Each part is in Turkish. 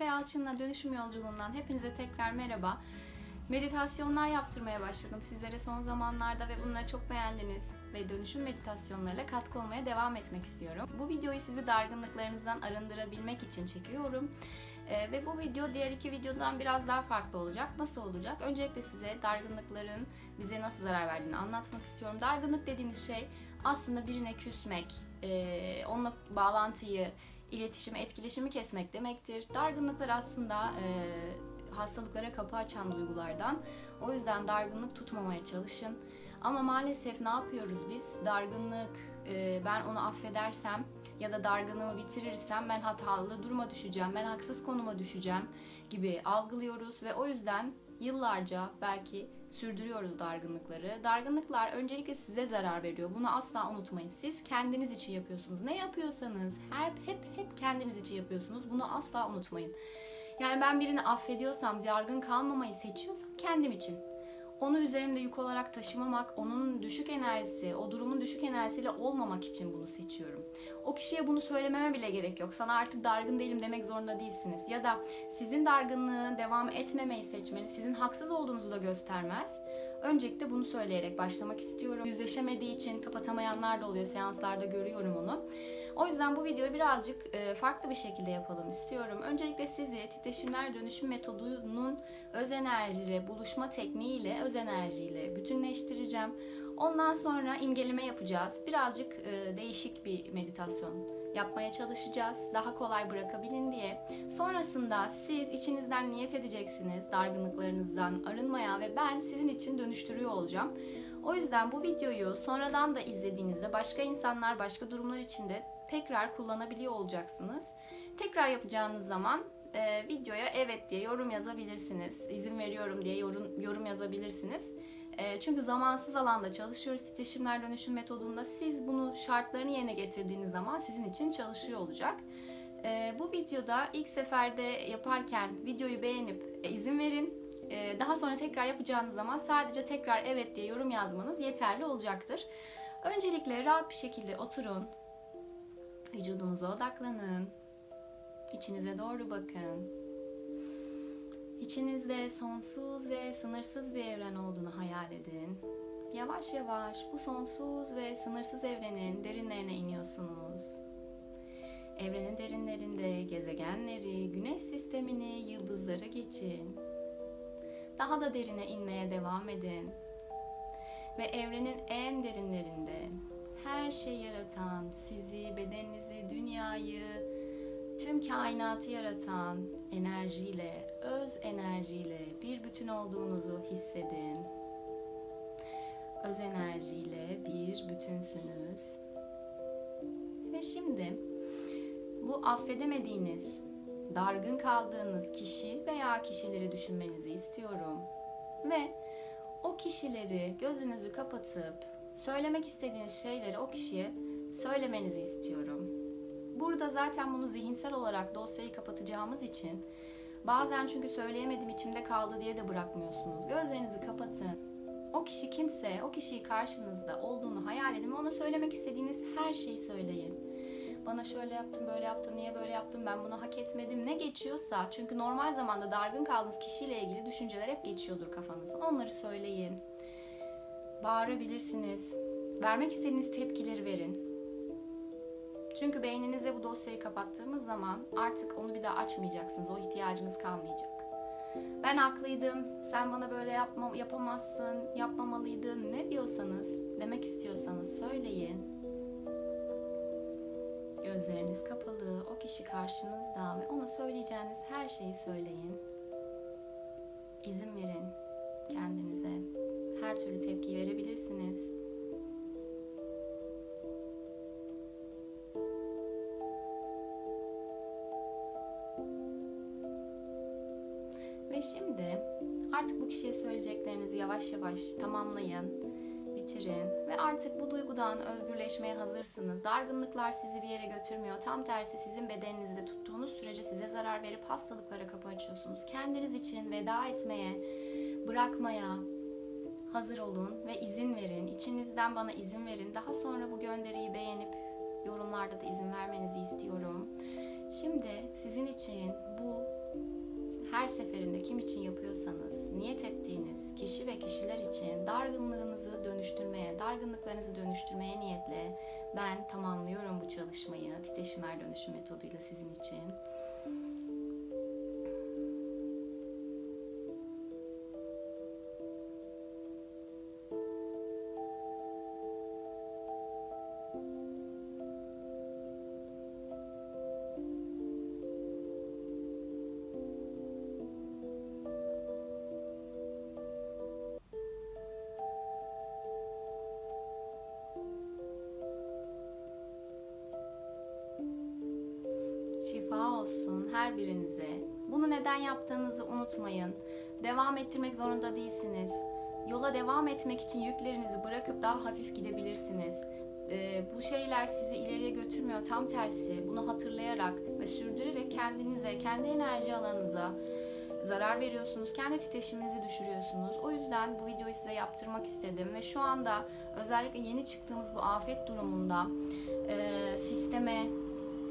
Şerife Yalçın'la dönüşüm yolculuğundan hepinize tekrar merhaba. Meditasyonlar yaptırmaya başladım sizlere son zamanlarda ve bunları çok beğendiniz ve dönüşüm meditasyonlarıyla katkı olmaya devam etmek istiyorum. Bu videoyu sizi dargınlıklarınızdan arındırabilmek için çekiyorum. Ee, ve bu video diğer iki videodan biraz daha farklı olacak. Nasıl olacak? Öncelikle size dargınlıkların bize nasıl zarar verdiğini anlatmak istiyorum. Dargınlık dediğiniz şey aslında birine küsmek, e, onunla bağlantıyı, iletişimi, etkileşimi kesmek demektir. Dargınlıklar aslında e, hastalıklara kapı açan duygulardan. O yüzden dargınlık tutmamaya çalışın. Ama maalesef ne yapıyoruz biz? Dargınlık, e, ben onu affedersem ya da dargınlığımı bitirirsem ben hatalı duruma düşeceğim, ben haksız konuma düşeceğim gibi algılıyoruz ve o yüzden yıllarca belki sürdürüyoruz dargınlıkları. Dargınlıklar öncelikle size zarar veriyor. Bunu asla unutmayın. Siz kendiniz için yapıyorsunuz. Ne yapıyorsanız her hep hep kendiniz için yapıyorsunuz. Bunu asla unutmayın. Yani ben birini affediyorsam, dargın kalmamayı seçiyorsam kendim için. Onu üzerimde yük olarak taşımamak, onun düşük enerjisi, o durumun düşük enerjisiyle olmamak için bunu seçiyorum. O kişiye bunu söylememe bile gerek yok. Sana artık dargın değilim demek zorunda değilsiniz. Ya da sizin dargınlığı devam etmemeyi seçmeniz sizin haksız olduğunuzu da göstermez. Öncelikle bunu söyleyerek başlamak istiyorum. Yüzleşemediği için kapatamayanlar da oluyor. Seanslarda görüyorum onu. O yüzden bu videoyu birazcık e, farklı bir şekilde yapalım istiyorum. Öncelikle sizi titreşimler dönüşüm metodunun öz enerjiyle, buluşma tekniğiyle, öz enerjiyle bütünleştireceğim. Ondan sonra imgeleme yapacağız. Birazcık e, değişik bir meditasyon yapmaya çalışacağız. Daha kolay bırakabilin diye. Sonrasında siz içinizden niyet edeceksiniz dargınlıklarınızdan arınmaya ve ben sizin için dönüştürüyor olacağım. O yüzden bu videoyu sonradan da izlediğinizde başka insanlar başka durumlar içinde tekrar kullanabiliyor olacaksınız. Tekrar yapacağınız zaman e, videoya evet diye yorum yazabilirsiniz. İzin veriyorum diye yorum, yorum yazabilirsiniz. E, çünkü zamansız alanda çalışıyoruz. Titreşimler dönüşüm metodunda siz bunu şartlarını yerine getirdiğiniz zaman sizin için çalışıyor olacak. E, bu videoda ilk seferde yaparken videoyu beğenip e, izin verin. E, daha sonra tekrar yapacağınız zaman sadece tekrar evet diye yorum yazmanız yeterli olacaktır. Öncelikle rahat bir şekilde oturun. Vücudunuza odaklanın. İçinize doğru bakın. İçinizde sonsuz ve sınırsız bir evren olduğunu hayal edin. Yavaş yavaş bu sonsuz ve sınırsız evrenin derinlerine iniyorsunuz. Evrenin derinlerinde gezegenleri, güneş sistemini, yıldızları geçin. Daha da derine inmeye devam edin. Ve evrenin en derinlerinde her şeyi yaratan, sizi, bedeninizi, dünyayı, tüm kainatı yaratan enerjiyle, öz enerjiyle bir bütün olduğunuzu hissedin. Öz enerjiyle bir bütünsünüz. Ve şimdi bu affedemediğiniz, dargın kaldığınız kişi veya kişileri düşünmenizi istiyorum. Ve o kişileri gözünüzü kapatıp söylemek istediğiniz şeyleri o kişiye söylemenizi istiyorum. Burada zaten bunu zihinsel olarak dosyayı kapatacağımız için bazen çünkü söyleyemedim içimde kaldı diye de bırakmıyorsunuz. Gözlerinizi kapatın. O kişi kimse, o kişiyi karşınızda olduğunu hayal edin ve ona söylemek istediğiniz her şeyi söyleyin. Bana şöyle yaptın, böyle yaptın, niye böyle yaptın, ben bunu hak etmedim. Ne geçiyorsa, çünkü normal zamanda dargın kaldığınız kişiyle ilgili düşünceler hep geçiyordur kafanızdan. Onları söyleyin. Bağırabilirsiniz. Vermek istediğiniz tepkileri verin. Çünkü beyninize bu dosyayı kapattığımız zaman artık onu bir daha açmayacaksınız. O ihtiyacınız kalmayacak. Ben haklıydım, sen bana böyle yapma, yapamazsın, yapmamalıydın ne diyorsanız, demek istiyorsanız söyleyin. Gözleriniz kapalı, o kişi karşınızda ve ona söyleyeceğiniz her şeyi söyleyin. İzin verin kendinize. Her türlü tepkiyi verebilirsiniz. Ve şimdi artık bu kişiye söyleyeceklerinizi yavaş yavaş tamamlayın, bitirin ve artık bu duygudan özgürleşmeye hazırsınız. Dargınlıklar sizi bir yere götürmüyor. Tam tersi sizin bedeninizde tuttuğunuz sürece size zarar verip hastalıklara kapı açıyorsunuz. Kendiniz için veda etmeye, bırakmaya hazır olun ve izin verin. İçinizden bana izin verin. Daha sonra bu gönderiyi beğenip yorumlarda da izin vermenizi istiyorum. Şimdi sizin için bu her seferinde kim için yapıyorsanız niyet ettiğiniz kişi ve kişiler için dargınlığınızı dönüştürmeye, dargınlıklarınızı dönüştürmeye niyetle ben tamamlıyorum bu çalışmayı titreşimler dönüşüm metoduyla sizin için. Olsun her birinize. Bunu neden yaptığınızı unutmayın. Devam ettirmek zorunda değilsiniz. Yola devam etmek için yüklerinizi bırakıp daha hafif gidebilirsiniz. Ee, bu şeyler sizi ileriye götürmüyor. Tam tersi bunu hatırlayarak ve sürdürerek kendinize, kendi enerji alanınıza zarar veriyorsunuz. Kendi titreşiminizi düşürüyorsunuz. O yüzden bu videoyu size yaptırmak istedim ve şu anda özellikle yeni çıktığımız bu afet durumunda e, sisteme,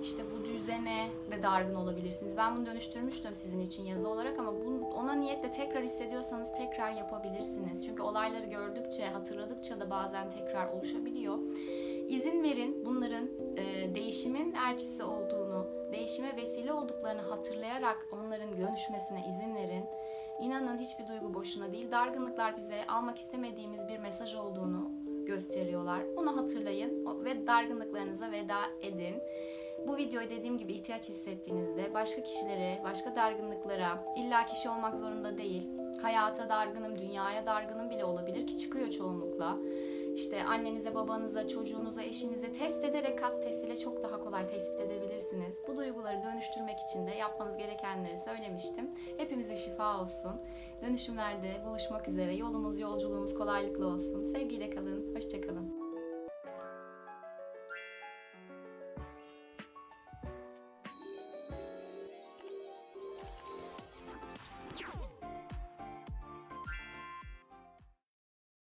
işte bu düzene de dargın olabilirsiniz. Ben bunu dönüştürmüştüm sizin için yazı olarak ama bunu, ona niyetle tekrar hissediyorsanız tekrar yapabilirsiniz. Çünkü olayları gördükçe, hatırladıkça da bazen tekrar oluşabiliyor. İzin verin bunların e, değişimin elçisi olduğunu, değişime vesile olduklarını hatırlayarak onların dönüşmesine izin verin. İnanın hiçbir duygu boşuna değil. Dargınlıklar bize almak istemediğimiz bir mesaj olduğunu gösteriyorlar. Bunu hatırlayın ve dargınlıklarınıza veda edin. Bu videoyu dediğim gibi ihtiyaç hissettiğinizde başka kişilere, başka dargınlıklara, illa kişi olmak zorunda değil. Hayata dargınım, dünyaya dargınım bile olabilir ki çıkıyor çoğunlukla. İşte annenize, babanıza, çocuğunuza, eşinize test ederek kas testiyle çok daha kolay tespit edebilirsiniz. Bu duyguları dönüştürmek için de yapmanız gerekenleri söylemiştim. Hepimize şifa olsun. Dönüşümlerde buluşmak üzere. Yolumuz, yolculuğumuz kolaylıkla olsun. Sevgiyle kalın. Hoşçakalın.